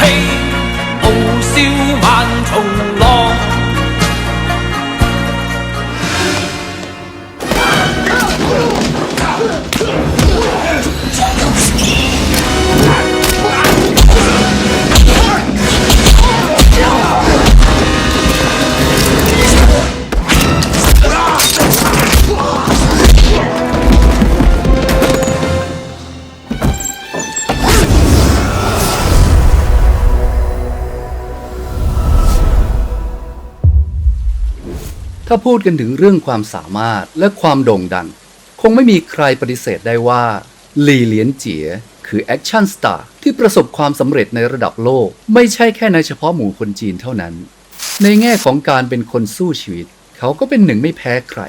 傲笑万重 ถ้าพูดกันถึงเรื่องความสามารถและความโด่งดัง คงไม่มีใครปฏิเสธได้ว่าหลี่เหลียนเจียคือแอคชั่นสตาร์ที่ประสบความสำเร็จในระดับโลก ไม่ใช่แค่ในเฉพาะหมู่คนจีนเท่านั้น ในแง่ของการเป็นคนสู้ชีวิต เขาก็เป็นหนึ่งไม่แพ้ใคร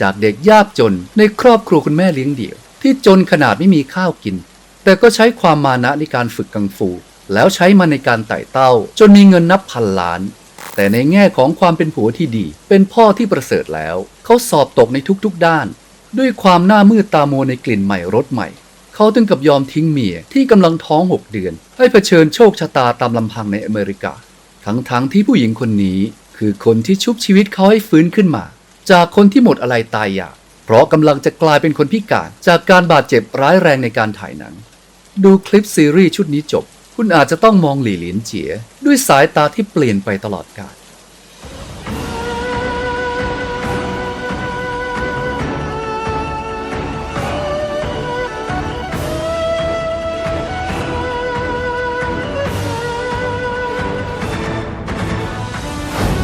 จากเด็กยากจนในครอบครัวคุณแม่เลี้ยงเดี่ยว ที่จนขนาดไม่มีข้าวกิน แต่ก็ใช้ความมานะในการฝึกกังฟู แล้วใช้มันในการไต่เต้า จนมีเงินนับพันล้าน แต่ในแง่ของความเป็นผัวที่ดี เป็นพ่อที่ประเสริฐแล้ว เขาสอบตกในทุกๆด้าน ด้วยความหน้ามืดตาโมในกลิ่นใหม่รสใหม่ เขาถึงกับยอมทิ้งเมียที่กำลังท้องหกเดือน ให้เผชิญโชคชะตาตามลำพังในอเมริกา ทั้งๆทที่ผู้หญิงคนนี้ คือคนที่ชุบชีวิตเขาให้ฟื้นขึ้นมา จากคนที่หมดอะไรตายอยากเพราะกำลังจะกลายเป็นคนพิการจากการบาดเจ็บร้ายแรงในการถ่ายหนัง ดูคลิปซีรีส์ชุดนี้จบ คุณอาจจะต้องมองหลี่เหลียนเจียด้วยสายตาที่เปลี่ยนไปตลอดกาล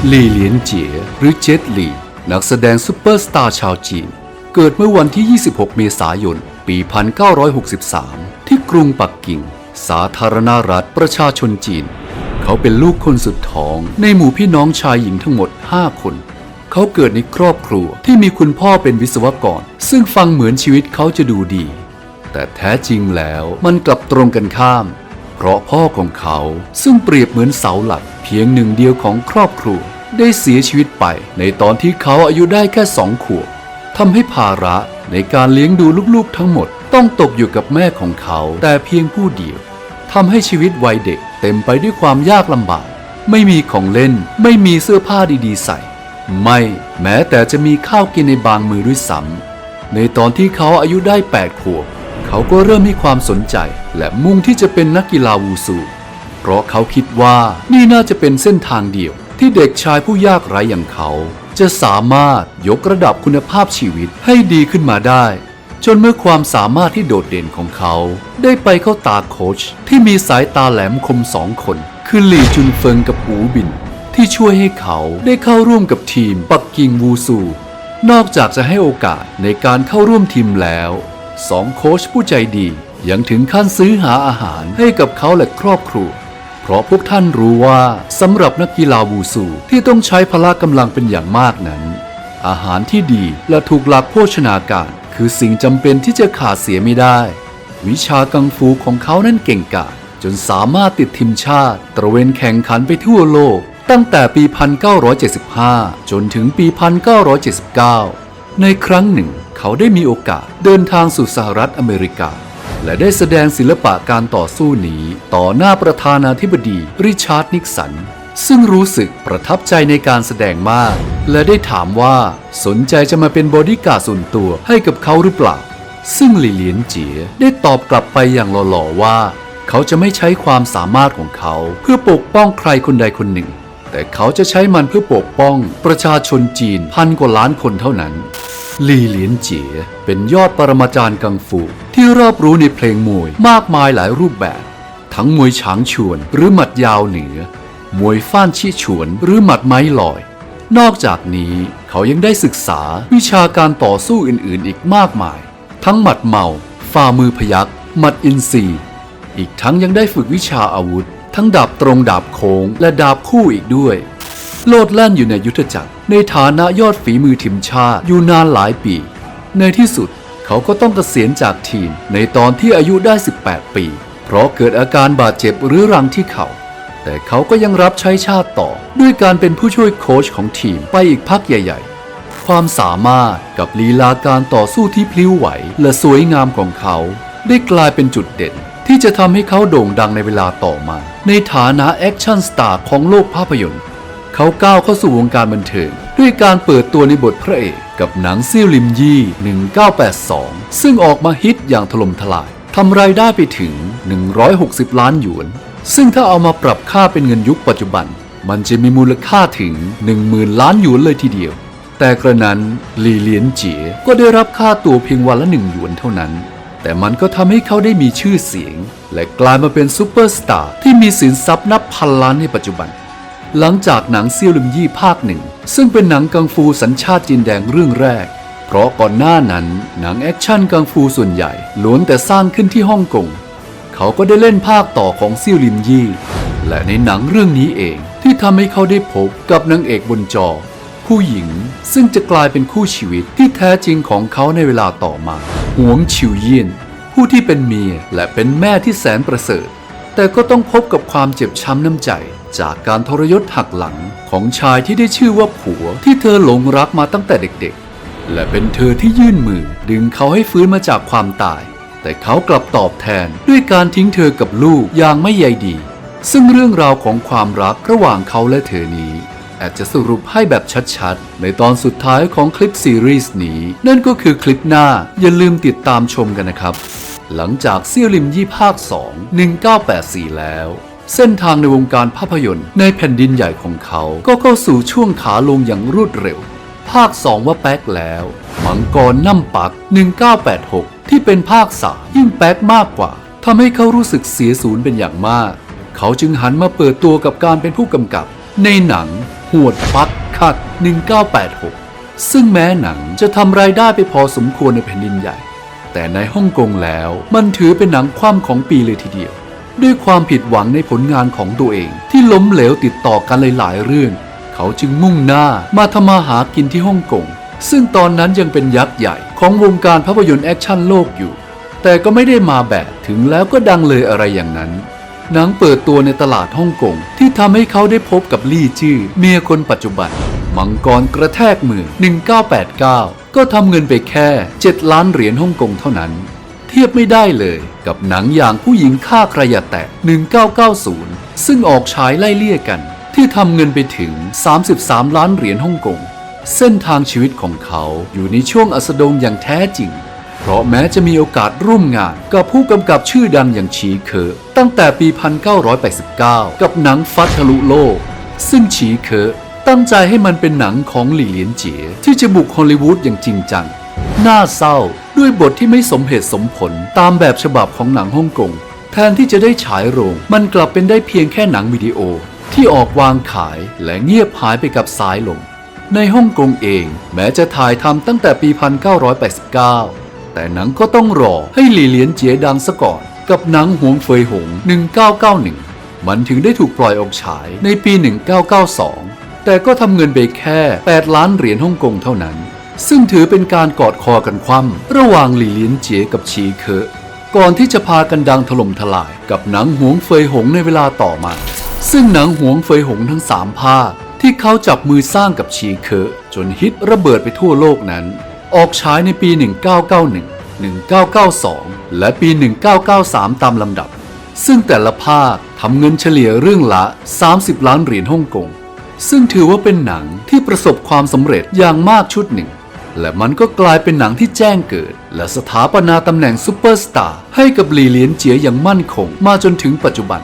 หลี่เหลียนเจียหรือเจ็ตหลี่ นักแสดงซูเปอร์สตาร์ชาวจีน เกิดเมื่อวันที่ 26 เมษายน ปี 1963 ที่กรุงปักกิ่ง สาธารณรัฐประชาชนจีน เขาเป็นลูกคนสุดท้อง ในหมู่พี่น้องชายหญิงทั้งหมด 5 คน เขาเกิดในครอบครัวที่มีคุณพ่อเป็นวิศวกร ซึ่งฟังเหมือนชีวิตเขาจะดูดี แต่แท้จริงแล้วมันกลับตรงกันข้าม เพราะพ่อของเขาซึ่งเปรียบเหมือนเสาหลัก เพียงหนึ่งเดียวของครอบครัว ได้เสียชีวิตไป ในตอนที่เขาอายุได้แค่สองขวบทำให้ภาระในการเลี้ยงดูลูกๆทั้งหมด ต้องตกอยู่กับแม่ของเขาแต่เพียงผู้เดียว ทำให้ชีวิตวัยเด็กเต็มไปด้วยความยากลำบาก ไม่มีของเล่น ไม่มีเสื้อผ้าดีๆใส่ ไม่แม้แต่จะมีข้าวกินในบางมือด้วยซ้ำในตอนที่เขาอายุได้ 8 ขวบ เขาก็เริ่มมีความสนใจ และมุ่งที่จะเป็นนักกีฬาวูซู เพราะเขาคิดว่านี่น่าจะเป็นเส้นทางเดียว ที่เด็กชายผู้ยากไร้อย่างเขา จะสามารถยกระดับคุณภาพชีวิตให้ดีขึ้นมาได้ จนเมื่อความสามารถที่โดดเด่นของเขา ได้ไปเข้าตาโค้ชที่มีสายตาแหลมคมสองคน คือหลี่จุนเฟิงกับอูบิน ที่ช่วยให้เขาได้เข้าร่วมกับทีมปักกิ่งวูซู นอกจากจะให้โอกาสในการเข้าร่วมทีมแล้วสองโค้ชผู้ใจดียังถึงขั้นซื้อหาอาหารให้กับเขาและครอบครัว เพราะพวกท่านรู้ว่าสำหรับนักกีฬาวูซูที่ต้องใช้พละกำลังเป็นอย่างมากนั้น อาหารที่ดีและถูกหลักโภชนาการ คือสิ่งจำเป็นที่จะขาดเสียไม่ได้ วิชากังฟูของเขานั้นเก่งกาจจนสามารถติดทีมชาติ ตระเวนแข่งขันไปทั่วโลก ตั้งแต่ปี 1975 จนถึงปี 1979 ในครั้งหนึ่ง เขาได้มีโอกาสเดินทางสู่สหรัฐอเมริกา และได้แสดงศิลปะการต่อสู้นี้ ต่อหน้าประธานาธิบดีริชาร์ดนิกสัน ซึ่งรู้สึกประทับใจในการแสดงมาก และได้ถามว่าสนใจจะมาเป็นบอดี้การ์ดส่วนตัวให้กับเขาหรือเปล่า ซึ่งหลี่เหลียนเจียได้ตอบกลับไปอย่างหล่อๆว่า เขาจะไม่ใช้ความสามารถของเขาเพื่อปกป้องใครคนใดคนหนึ่ง แต่เขาจะใช้มันเพื่อปกป้องประชาชนจีนพันกว่าล้านคนเท่านั้นลีเหลียนเจียเป็นยอดปรมาจารย์กังฟู ที่รอบรู้ในเพลงมวยมากมายหลายรูปแบบ ทั้งมวยฉางฉวนหรือหมัดยาวเหนือ มวยฟ้านชี้ฉวนหรือหมัดไม้ลอย นอกจากนี้เขายังได้ศึกษาวิชาการต่อสู้อื่นๆ อีกมากมาย ทั้งหมัดเมาฝ่ามือพยักหมัดอินทรีย์อีกทั้งยังได้ฝึกวิชาอาวุธ ทั้งดาบตรงดาบโค้ง และดาบคู่อีกด้วย โลดแล่นอยู่ในยุทธจักร ในฐานะยอดฝีมือทีมชาติอยู่นานหลายปี ในที่สุดเขาก็ต้องเกษียณจากทีมในตอนที่อายุได้ 18 ปี เพราะเกิดอาการบาดเจ็บเรื้อรังที่เขา่า แต่เขาก็ยังรับใช้ชาติต่อ ด้วยการเป็นผู้ช่วยโค้ชของทีมไปอีกพักใหญ่ๆ ความสามารถกับลีลาการต่อสู้ที่พลิ้วไหว และสวยงามของเขา ได้กลายเป็นจุดเด่น ที่จะทำให้เขาโด่งดังในเวลาต่อมา ในฐานะแอคชั่นสตาร์ของโลกภาพยนตร์ เขาก้าวเข้าสู่วงการบันเทิงด้วยการเปิดตัวในบทพระเอกกับหนังซิ่วลิมยี่ 1982 ซึ่งออกมาฮิตอย่างถล่มทลายทำรายได้ไปถึง 160 ล้านหยวน ซึ่งถ้าเอามาปรับค่าเป็นเงินยุคปัจจุบัน มันจะมีมูลค่าถึง 10,000 ล้านหยวนเลยทีเดียว แต่กระนั้นหลีเหลียนเจี๋ยก็ได้รับค่าตัวเพียงวันละหนึ่งหยวนเท่านั้น แต่มันก็ทำให้เขาได้มีชื่อเสียง และกลายมาเป็นซูเปอร์สตาร์ที่มีสินทรัพย์นับพันล้านในปัจจุบัน หลังจากหนังเซียวลิมยี่ภาคหนึ่ง ซึ่งเป็นหนังกังฟูสัญชาติจีนแดงเรื่องแรกเพราะก่อนหน้านั้นหนังแอคชั่นกังฟูส่วนใหญ่ล้วนแต่สร้างขึ้นที่ฮ่องกง เขาก็ได้เล่นภาคต่อของซียวลิมยี่ และในหนังเรื่องนี้เองที่ทำให้เขาได้พบกับนางเอกบนจอ ผู้หญิงซึ่งจะกลายเป็นคู่ชีวิตที่แท้จริงของเขาในเวลาต่อมาหวงชิวเยียนผู้ที่เป็นเมียและเป็นแม่ที่แสนประเสริฐ แต่ก็ต้องพบกับความเจ็บช้ำน้ำใจ จากการทรยศหักหลังของชายที่ได้ชื่อว่าผัวที่เธอหลงรักมาตั้งแต่เด็กๆ และเป็นเธอที่ยื่นมือดึงเขาให้ฟื้นมาจากความตาย แต่เขากลับตอบแทนด้วยการทิ้งเธอกับลูกอย่างไม่ใยดี ซึ่งเรื่องราวของความรักระหว่างเขาและเธอนี้อาจจะสรุปให้แบบชัดๆ ในตอนสุดท้ายของคลิปซีรีส์นี้ นั่นก็คือคลิปหน้าอย่าลืมติดตามชมกันนะครับ หลังจากเซี่ยวลิมยี่ภาค 2 1984 แล้ว เส้นทางในวงการภาพยนตร์ในแผ่นดินใหญ่ของเขาก็เข้าสู่ช่วงขาลงอย่างรวดเร็ว ภาค 2 ว่าแป๊กแล้ว มังกรน้ำปัก 1986 ที่เป็นภาคสามยิ่งแป๊กมากกว่าทำให้เขารู้สึกเสียศูนย์เป็นอย่างมาก เขาจึงหันมาเปิดตัวกับการเป็นผู้กำกับ ในหนังหวดปักคัด 1986 ซึ่งแม้หนังจะทำรายได้ไปพอสมควรในแผ่นดินใหญ่ แต่ในฮ่องกงแล้วมันถือเป็นหนังคว่ำของปีเลยทีเดียว ด้วยความผิดหวังในผลงานของตัวเอง ที่ล้มเหลวติดต่อกันหลายๆเรื่อง เขาจึงมุ่งหน้ามาทำมาหากินที่ฮ่องกง ซึ่งตอนนั้นยังเป็นยักษ์ใหญ่ของวงการภาพยนตร์แอคชั่นโลกอยู่ แต่ก็ไม่ได้มาแบบถึงแล้วก็ดังเลยอะไรอย่างนั้น หนังเปิดตัวในตลาดฮ่องกงที่ทำให้เขาได้พบกับลี่จื้อเมียคนปัจจุบัน มังกรกระแทกมือ 1989 ก็ทำเงินไปแค่ 7 ล้านเหรียญฮ่องกงเท่านั้น เทียบไม่ได้เลยกับหนังอย่างผู้หญิงฆ่าใครอย่าแตะ 1990 ซึ่งออกฉายไล่เลี่ยกันที่ทำเงินไปถึง 33 ล้านเหรียญฮ่องกง เส้นทางชีวิตของเขาอยู่ในช่วงอัสดงอย่างแท้จริง เพราะแม้จะมีโอกาสร่วมงานกับผู้กำกับชื่อดังอย่างฉีเคอตั้งแต่ปี 1989 กับหนังฟัดทะลุโลก ซึ่งฉีเคอตั้งใจให้มันเป็นหนังของหลี่เหลียนเจี๋ยที่จะบุกฮอลลีวูดอย่างจริงจัง น่าเศร้าด้วยบทที่ไม่สมเหตุสมผลตามแบบฉบับของหนังฮ่องกงแทนที่จะได้ฉายโรง มันกลับเป็นได้เพียงแค่หนังวิดีโอ ที่ออกวางขายและเงียบหายไปกับสายลม ในฮ่องกงเอง แม้จะถ่ายทำตั้งแต่ปี 1989 แต่หนังก็ต้องรอให้หลี่เหลียนเจียดังซะก่อน กับหนังหวงเฟยหง 1991 มันถึงได้ถูกปล่อยออกฉายในปี 1992 แต่ก็ทำเงินไปแค่ 8 ล้านเหรียญฮ่องกงเท่านั้น ซึ่งถือเป็นการกอดคอกันคว่ำระหว่างหลี่เหลียนเจียกับชีเคอก่อนที่จะพากันดังถล่มทลายกับหนังหวงเฟยหงในเวลาต่อมา ซึ่งหนังหวงเฟยหงทั้งสามภาค ที่เขาจับมือสร้างกับชีเคอจนฮิตระเบิดไปทั่วโลกนั้น ออกฉายในปี 1991 1992 และปี 1993 ตามลำดับ ซึ่งแต่ละภาคทำเงินเฉลี่ยเรื่องละ 30 ล้านเหรียญฮ่องกง ซึ่งถือว่าเป็นหนังที่ประสบความสำเร็จอย่างมากชุดหนึ่ง และมันก็กลายเป็นหนังที่แจ้งเกิด และสถาปนาตำแหน่งซูเปอร์สตาร์ให้กับหลีเลียนเจียอย่างมั่นคงมาจนถึงปัจจุบัน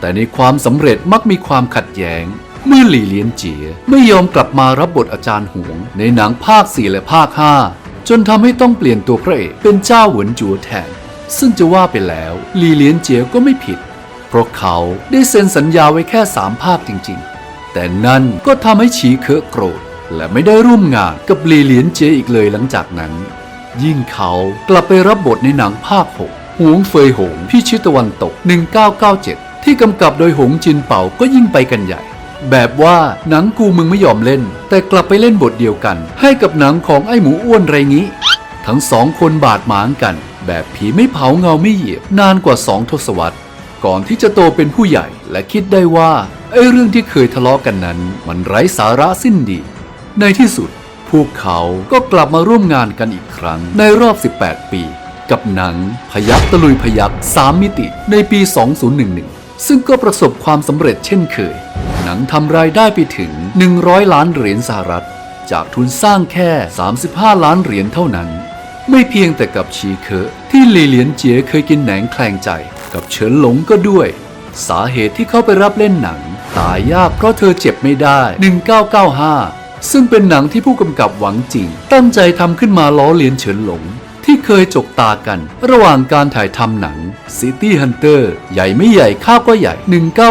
แต่ในความสำเร็จมักมีความขัดแย้ง เมื่อหลี่เลียนเจียไม่ยอมกลับมารับบทอาจารย์หวง ในหนังภาค 4 และภาค 5 จนทำให้ต้องเปลี่ยนตัวพระเอกเป็นเจ้าหวนจัวแทน ซึ่งจะว่าไปแล้วหลี่เลียนเจียก็ไม่ผิด เพราะเขาได้เซ็นสัญญาไว้แค่ 3 ภาคจริง ๆ แต่นั่นก็ทำให้ฉีเคอะโกรธ และไม่ได้ร่วมงานกับหลี่เลียนเจียอีกเลยหลังจากนั้น ยิ่งเขากลับไปรับบทในหนังภาค 6 หวงเฟยหงพี่ชิตะวันตก 1997 ที่กำกับโดยหงจินเป่าก็ยิ่งไปกันใหญ่ แบบว่าหนังกูมึงไม่ยอมเล่น แต่กลับไปเล่นบทเดียวกัน ให้กับหนังของไอ้หมูอ้วนไรงี้ ทั้งสองคนบาดหมางกัน แบบผีไม่เผาเงาไม่เหยียบนานกว่าสองทศวรรษ ก่อนที่จะโตเป็นผู้ใหญ่และคิดได้ว่าไอ้เรื่องที่เคยทะเลาะกันนั้น มันไร้สาระสิ้นดี ในที่สุด พวกเขาก็กลับมาร่วมงานกันอีกครั้งในรอบ 18 ปี กับหนังพยักตะลุยพยัก3มิติในปี 2011 ซึ่งก็ประสบความสำเร็จเช่นเคย นังทำรายได้ไปถึง 100 ล้านเหรียญสหรัฐ จากทุนสร้างแค่ 35 ล้านเหรียญเท่านั้น ไม่เพียงแต่กับชีเคอที่หลีเหลียนเจียเคยกินแหนงแคลงใจ กับเฉินหลงก็ด้วย สาเหตุที่เขาไปรับเล่นหนัง ตายยากเพราะเธอเจ็บไม่ได้ 1995 ซึ่งเป็นหนังที่ผู้กำกับหวังจริง ตั้งใจทำขึ้นมาล้อเลียนเฉินหลงที่เคยจกตากัน ระหว่างการถ่ายทำหนัง City Hunter ใหญ่ไม่ใหญ่ข้าวก็ใหญ่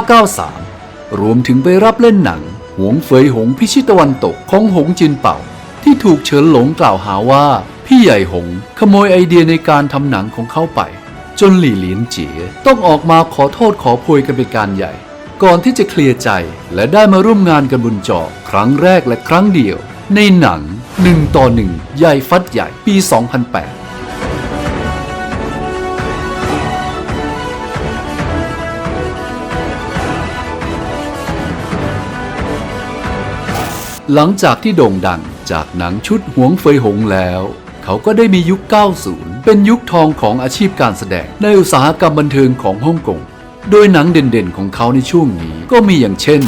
1993 รวมถึงไปรับเล่นหนังหวงเฟยหงพิชิตตะวันตกของหงจินเป่า ที่ถูกเฉินหลงกล่าวหาว่า พี่ใหญ่หงขโมยไอเดียในการทำหนังของเขาไป จนหลี่หลียนเจียต้องออกมาขอโทษขอโพยกันเป็นการใหญ่ ก่อนที่จะเคลียร์ใจและได้มาร่วมงานกันบนจอครั้งแรกและครั้งเดียว ในหนัง1ต่อ1ใหญ่ฟัดใหญ่ปี 2008 หลังจากที่โด่งดังจากหนังชุดหวงเฟยหงแล้ว เขาก็ได้มียุค 90 เป็นยุคทองของอาชีพการแสดงในอุตสาหกรรมบันเทิงของฮ่องกง โดยหนังเด่นๆของเขาในช่วงนี้ก็มีอย่างเช่น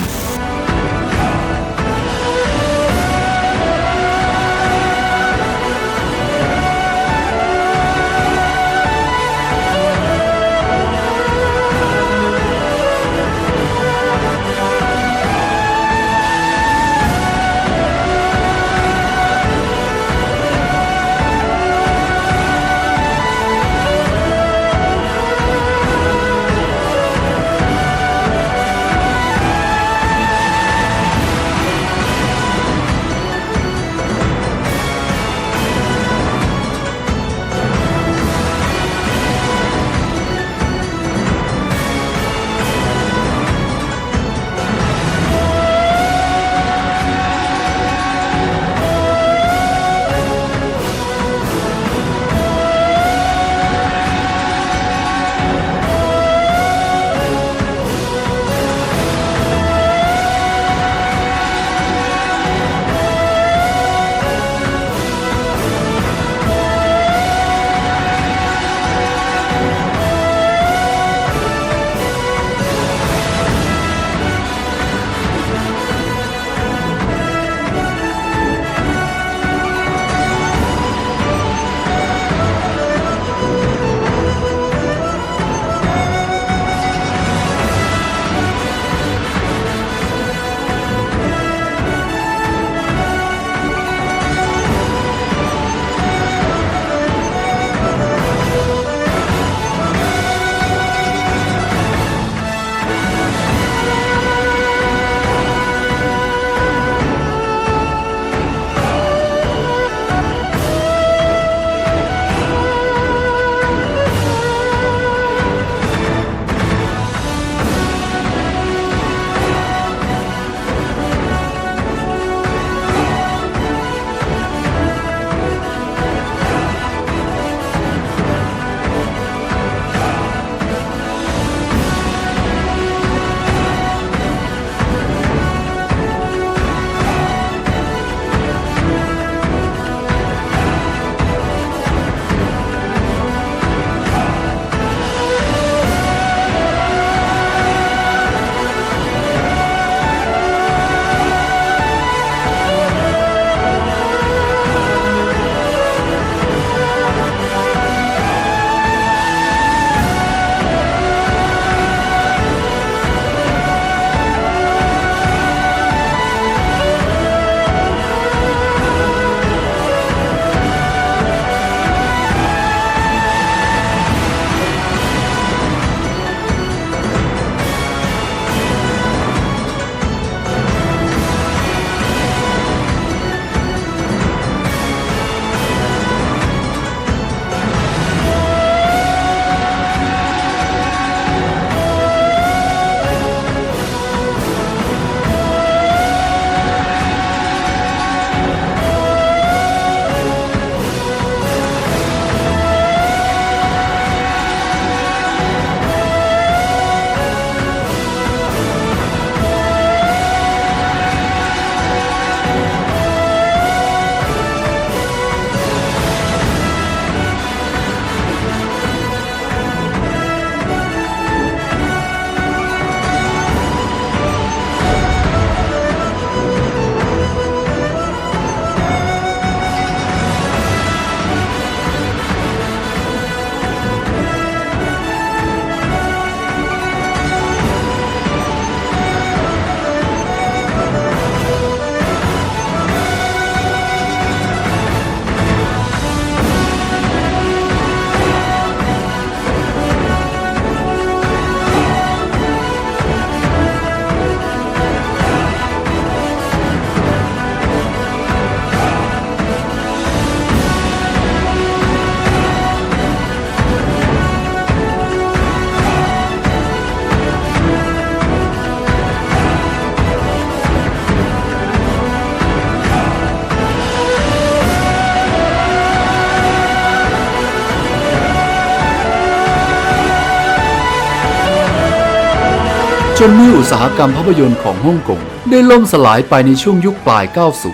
จนเมื่ออุตสาหกรรมภาพยนตร์ของฮ่องกงได้ล่มสลายไปในช่วงยุคปลาย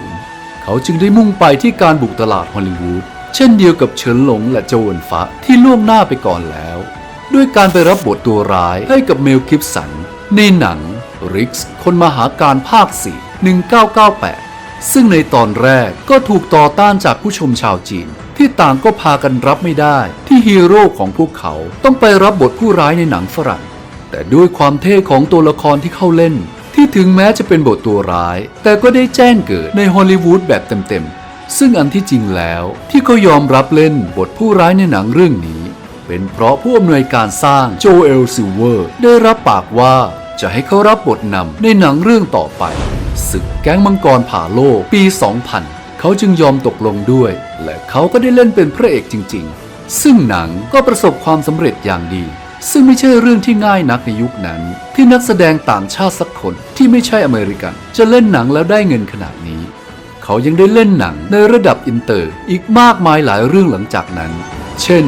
90 เขาจึงได้มุ่งไปที่การบุกตลาดฮอลลีวูดเช่นเดียวกับเฉินหลงและโจวนฟ้าที่ล่วงหน้าไปก่อนแล้ว ด้วยการไปรับบทตัวร้ายให้กับเมลคิปสัน ในหนังริกส์คนมหาการภาค 4 1998 ซึ่งในตอนแรกก็ถูกต่อต้านจากผู้ชมชาวจีน ที่ต่างก็พากันรับไม่ได้ ที่ฮีโร่ของพวกเขาต้องไปรับบทผู้ร้ายในหนังฝรั่ง แต่ด้วยความเท่ของตัวละครที่เข้าเล่น ที่ถึงแม้จะเป็นบทตัวร้าย แต่ก็ได้แจ้งเกิดในฮอลลีวูดแบบเต็มๆ ซึ่งอันที่จริงแล้วที่เขายอมรับเล่นบทผู้ร้ายในหนังเรื่องนี้ เป็นเพราะผู้อำนวยการสร้างโจเอลซิลเวอร์ได้รับปากว่าจะให้เขารับบทนำในหนังเรื่องต่อไปศึกแก๊งมังกรผ่าโลกปี 2000 เขาจึงยอมตกลงด้วย และเขาก็ได้เล่นเป็นพระเอกจริง ๆ ซึ่งหนังก็ประสบความสำเร็จอย่างดี ซึ่งไม่ใช่เรื่องที่ง่ายนักในยุคนั้น ที่นักแสดงต่างชาติสักคนที่ไม่ใช่อเมริกัน จะเล่นหนังแล้วได้เงินขนาดนี้ เขายังได้เล่นหนังในระดับอินเตอร์ อีกมากมายหลายเรื่องหลังจากนั้น เช่น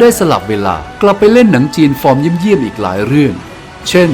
ได้สลับเวลากลับไปเล่นหนังจีนฟอร์มเยี่ยมๆอีกหลายเรื่อง เช่น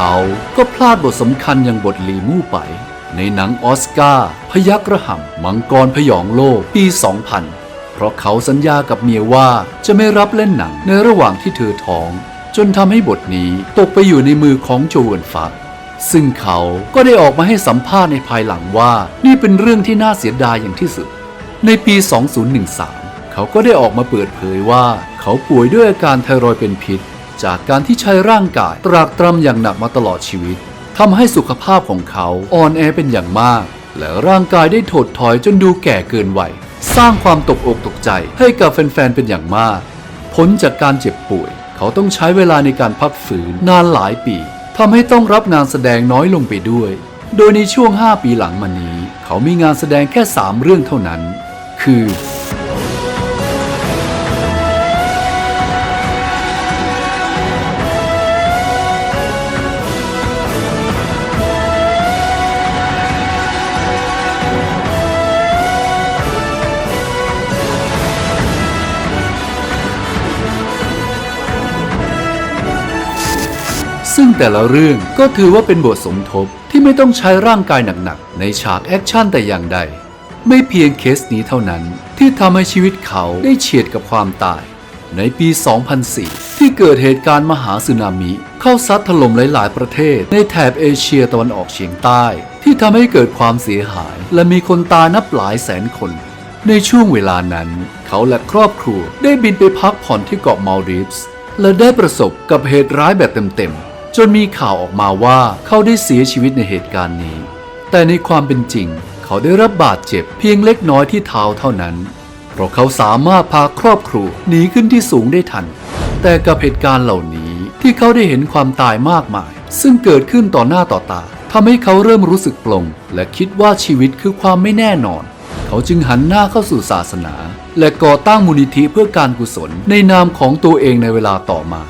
เขาก็พลาดบทสำคัญอย่างบทหลีมู่ไป ในหนังออสการ์พยักระห่ำมังกรพยองโลกปี 2000 เพราะเขาสัญญากับเมียว่าจะไม่รับเล่นหนังในระหว่างที่เธอท้อง จนทำให้บทนี้ตกไปอยู่ในมือของโจเวนฟักซึ่งเขาก็ได้ออกมาให้สัมภาษณ์ในภายหลังว่า นี่เป็นเรื่องที่น่าเสียดายอย่างที่สุด ในปี 2013 เขาก็ได้ออกมาเปิดเผยว่า เขาป่วยด้วยอาการไทรอยด์เป็นพิษ จากการที่ใช้ร่างกาย ตรากตรำอย่างหนักมาตลอดชีวิตทำให้สุขภาพของเขาอ่อนแอเป็นอย่างมาก และร่างกายได้ถดถอยจนดูแก่เกินวัยสร้างความตกอกตกใจให้กับแฟนๆเป็นอย่างมากพ้นจากการเจ็บป่วย เขาต้องใช้เวลาในการพักฝืนนานหลายปีทำให้ต้องรับงานแสดงน้อยลงไปด้วย โดยในช่วง 5 ปีหลังมานี้ เขามีงานแสดงแค่ 3 เรื่องเท่านั้น คือ ซึ่งแต่ละเรื่องก็ถือว่าเป็นบทสมทบที่ไม่ต้องใช้ร่างกายหนักๆ ในฉากแอคชั่นแต่อย่างใด ไม่เพียงเคสนี้เท่านั้น ที่ทำให้ชีวิตเขาได้เฉียดกับความตาย ในปี 2004 ที่เกิดเหตุการณ์มหาสึนามิ เข้าซัดถล่มหลายๆ ประเทศ ในแถบเอเชียตะวันออกเฉียงใต้ ที่ทำให้เกิดความเสียหาย และมีคนตายนับหลายแสนคนในช่วงเวลานั้น เขาและครอบครัวได้บินไปพักผ่อนที่เกาะมาลดีฟส์และได้ประสบกับเหตุร้ายแบบเต็มๆ จนมีข่าวออกมาว่าเขาได้เสียชีวิตในเหตุการณ์นี้ แต่ในความเป็นจริง เขาได้รับบาดเจ็บเพียงเล็กน้อยที่เท้าเท่านั้น เพราะเขาสามารถพาครอบครัวหนีขึ้นที่สูงได้ทัน แต่กับเหตุการณ์เหล่านี้ที่เขาได้เห็นความตายมากมาย ซึ่งเกิดขึ้นต่อหน้าต่อตาทำให้เขาเริ่มรู้สึกปลง และคิดว่าชีวิตคือความไม่แน่นอน เขาจึงหันหน้าเข้าสู่ศาสนา และก่อตั้งมูลนิธิเพื่อการกุศลในนามของตัวเองในเวลาต่อมา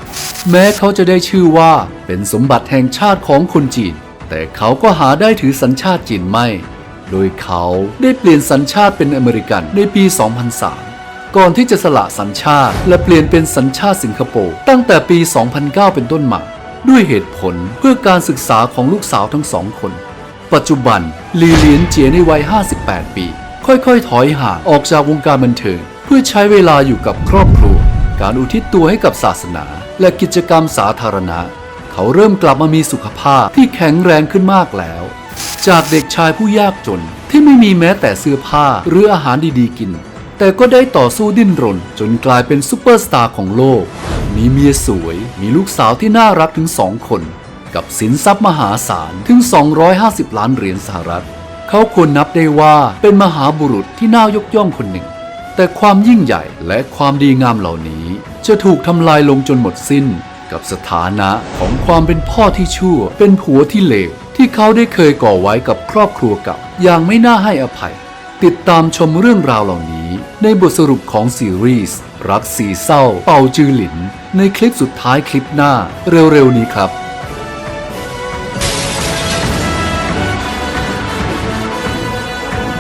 แม้เขาจะได้ชื่อว่าเป็นสมบัติแห่งชาติของคนจีน แต่เขาก็หาได้ถือสัญชาติจีนไม่ โดยเขาได้เปลี่ยนสัญชาติเป็นอเมริกันในปี 2003 ก่อนที่จะสละสัญชาติและเปลี่ยนเป็นสัญชาติสิงคโปร์ตั้งแต่ปี 2009 เป็นต้นมาด้วยเหตุผลเพื่อการศึกษาของลูกสาวทั้งสองคน ปัจจุบันลีเลียนเจียในวัย 58 ปี ค่อยๆ ถอยห่างออกจากวงการบันเทิงเพื่อใช้เวลาอยู่กับครอบครัว การอุทิศตัวให้กับศาสนา และกิจกรรมสาธารณะ เขาเริ่มกลับมามีสุขภาพที่แข็งแรงขึ้นมากแล้ว จากเด็กชายผู้ยากจนที่ไม่มีแม้แต่เสื้อผ้าหรืออาหารดีๆกิน แต่ก็ได้ต่อสู้ดิ้นรน จนกลายเป็นซูเปอร์สตาร์ของโลก มีเมียสวย มีลูกสาวที่น่ารักถึงสองคน กับสินทรัพย์มหาศาลถึง 250 ล้านเหรียญสหรัฐ เขาควรนับได้ว่าเป็นมหาบุรุษที่น่ายกย่องคนหนึ่ง แต่ความยิ่งใหญ่และความดีงามเหล่านี้ จะถูกทำลายลงจนหมดสิ้น กับสถานะของความเป็นพ่อที่ชั่ว เป็นผัวที่เลว ที่เขาได้เคยก่อไว้กับครอบครัวเกับอย่างไม่น่าให้อภัย ติดตามชมเรื่องราวเหล่านี้ ในบทสรุปของซีรีส์รักสีเศร้า เป่าจือหลิน ในคลิปสุดท้ายคลิปหน้าเร็วๆนี้ครับ